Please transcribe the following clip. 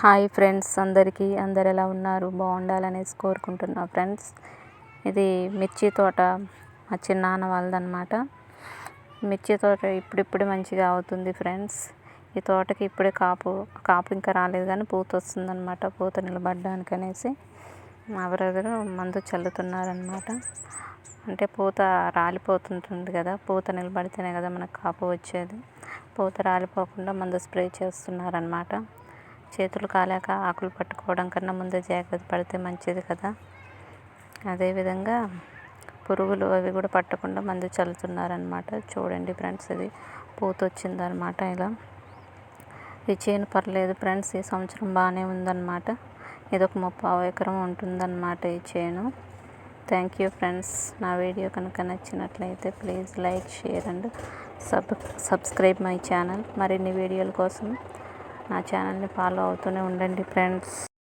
Hi friends అందరికీ అందరు ఎలా ఉన్నారు? బాగుండాలనేసి కోరుకుంటున్నా ఫ్రెండ్స్. ఇది మిర్చి తోట మా చిన్నాన్న వాళ్ళదనమాట మిర్చి తోట ఇప్పుడిప్పుడు మంచిగా అవుతుంది ఫ్రెండ్స్. ఈ తోటకి ఇప్పుడే కాపు కాపు ఇంకా రాలేదు కానీ పూత వస్తుందన్నమాట పూత నిలబడడానికి అనేసి ఎవరెవరు మందు చల్లుతున్నారనమాట అంటే పూత రాలిపోతుంటుంది కదా పూత నిలబడితేనే కదా మనకు కాపు వచ్చేది. పూత రాలిపోకుండా మందు స్ప్రే చేస్తున్నారనమాట చేతులు కాలాక ఆకులు పట్టుకోవడం కన్నా ముందు జాగ్రత్త పడితే మంచిది కదా. అదేవిధంగా పురుగులు అవి కూడా పట్టకుండా మందు చల్లుతున్నారనమాట చూడండి ఫ్రెండ్స్ ఇది పూత వచ్చిందనమాట ఇలా. ఈ చేను పర్లేదు ఫ్రెండ్స్ ఈ సంవత్సరం బాగానే ఉందన్నమాట. ఇది ఒక ముప్పావు ఎకరం ఉంటుందన్నమాట ఈ చేను. థ్యాంక్ యూ ఫ్రెండ్స్ నా వీడియో కనుక నచ్చినట్లయితే please like share and sub subscribe my channel మరిన్ని వీడియోల కోసం నా ఛానల్ని ఫాలో అవుతూనే ఉండండి ఫ్రెండ్స్